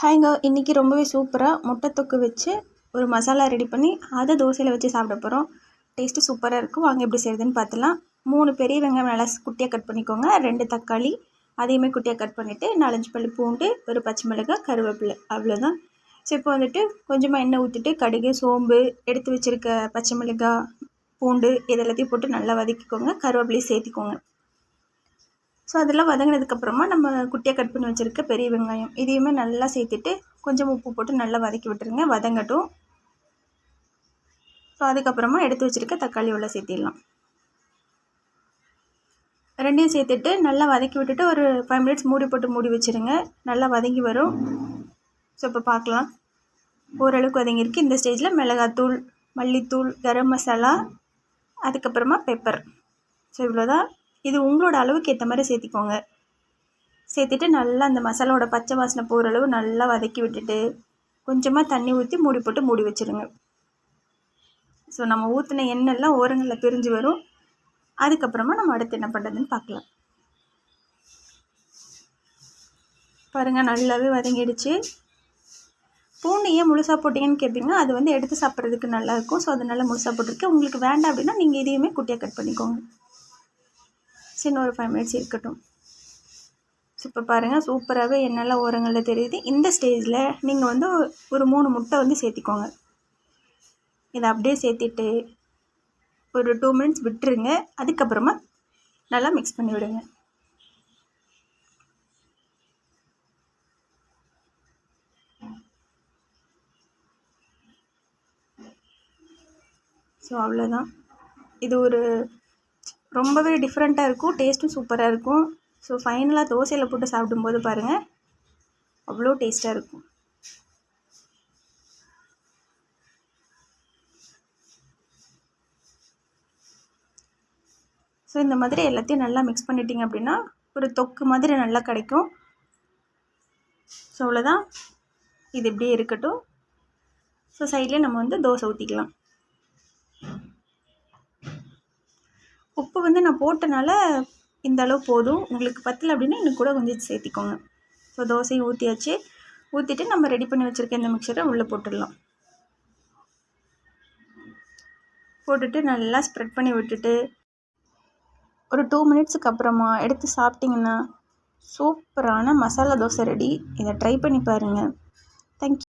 ஹாய்ங்க இன்றைக்கி ரொம்பவே சூப்பராக முட்டை தொக்கு வச்சு ஒரு மசாலா ரெடி பண்ணி அதை தோசையில் வச்சு சாப்பிட போகிறோம் டேஸ்ட்டு சூப்பராக இருக்கும். வாங்க எப்படி செய்யுதுன்னு பார்த்துலாம். மூணு பெரிய வெங்காயம் நல்லா குட்டியாக கட் பண்ணிக்கோங்க. ரெண்டு தக்காளி அதையுமே குட்டியாக கட் பண்ணிவிட்டு நாலஞ்சு பல் பூண்டு ஒரு பச்சை மிளகாய் கருவேப்பிலை. அவ்வளோதான் ஸோ இப்போ வந்துட்டு கொஞ்சமாக எண்ணெய் ஊற்றிட்டு கடுகு சோம்பு எடுத்து வச்சுருக்க பச்சை மிளகாய் பூண்டு இது எல்லாத்தையும் போட்டு நல்லா வதக்கிக்கோங்க. கருவேப்பிலையும் சேர்த்திக்கோங்க. ஸோ அதெல்லாம் வதங்கினதுக்கப்புறமா நம்ம குட்டியாக கட் பண்ணி வச்சுருக்க பெரிய வெங்காயம் இதையுமே நல்லா சேர்த்துட்டு கொஞ்சம் உப்பு போட்டு நல்லா வதக்கி விட்டுருங்க. வதங்கட்டும். ஸோ அதுக்கப்புறமா எடுத்து வச்சுருக்க தக்காளி உள்ள சேர்த்திடலாம். ரெண்டையும் சேர்த்துட்டு நல்லா வதக்கி விட்டுட்டு ஒரு ஃபைவ் மினிட்ஸ் மூடி போட்டு மூடி வச்சுருங்க. நல்லா வதங்கி வரும். ஸோ இப்போ பார்க்கலாம். ஓரளவுக்கு வதங்கியிருக்கு. இந்த ஸ்டேஜில் மிளகாத்தூள் மல்லித்தூள் கரம் மசாலா அதுக்கப்புறமா பெப்பர் ஸோ இவ்வளோதான் இது உங்களோட அளவுக்கு ஏற்ற மாதிரி சேர்த்திக்கோங்க. சேர்த்துட்டு நல்லா அந்த மசாலாவோட பச்சை வாசனை போகிற அளவு நல்லா வதக்கி விட்டுட்டு கொஞ்சமாக தண்ணி ஊற்றி மூடி போட்டு மூடி வச்சுருங்க. ஸோ நம்ம ஊற்றின எண்ணெய்லாம் ஓரங்களில் பிரிஞ்சு வரும். அதுக்கப்புறமா நம்ம அடுத்து என்ன பண்ணுறதுன்னு பார்க்கலாம். பாருங்கள் நல்லாவே வதங்கிடுச்சு. பூண்டு ஏன் முழுசாக போட்டிங்கன்னு கேட்பீங்க அது வந்து எடுத்து சாப்பிட்றதுக்கு நல்லாயிருக்கும் ஸோ அதனால் முழுசாக போட்டிருக்கேன். உங்களுக்கு வேண்டாம் அப்படின்னா நீங்கள் இதையுமே குட்டியாக கட் பண்ணிக்கோங்க. சின்ன ஒரு ஃபைவ் மினிட்ஸ் இருக்கட்டும். ஸோ இப்போ பாருங்கள் சூப்பராகவே என்னெல்லாம் ஓரங்களில் தெரியுது. இந்த ஸ்டேஜில் நீங்கள் வந்து ஒரு மூணு முட்டை வந்து சேர்த்திக்கோங்க. இதை அப்படியே சேர்த்திட்டு ஒரு டூ மினிட்ஸ் விட்டுருங்க. அதுக்கப்புறமா நல்லா மிக்ஸ் பண்ணி விடுங்க. ஸோ அவ்வளோதான் இது ஒரு ரொம்பவே டிஃப்ரெண்ட்டாக இருக்கும். டேஸ்ட்டும் சூப்பராக இருக்கும். ஸோ ஃபைனலாக தோசையில் போட்டு சாப்பிடும்போது பாருங்கள் அவ்வளோ டேஸ்ட்டாக இருக்கும். ஸோ இந்த மாதிரி எல்லாத்தையும் நல்லா மிக்ஸ் பண்ணிட்டீங்க அப்படின்னா ஒரு தொக்கு மாதிரி நல்லா கிடைக்கும். ஸோ அவ்வளோதான். இது இப்படியே இருக்கட்டும். ஸோ சைட்லேயே நம்ம வந்து தோசை ஊற்றிக்கலாம் உப்பு வந்து நான் போட்டனால இந்த அளவு போதும். உங்களுக்கு பத்தலை அப்படின்னா இன்னும் கூட கொஞ்சம் சேர்த்திக்கோங்க. ஸோ தோசையும் ஊற்றியாச்சு ஊற்றிட்டு நம்ம ரெடி பண்ணி வச்சுருக்க இந்த மிக்சரை உள்ளே போட்டுடலாம். போட்டுட்டு நல்லா ஸ்ப்ரெட் பண்ணி விட்டுட்டு ஒரு டூ மினிட்ஸுக்கு அப்புறமா எடுத்து சாப்பிட்டிங்கன்னா சூப்பரான மசாலா தோசை ரெடி இதை ட்ரை பண்ணி பாருங்கள் தேங்க்யூ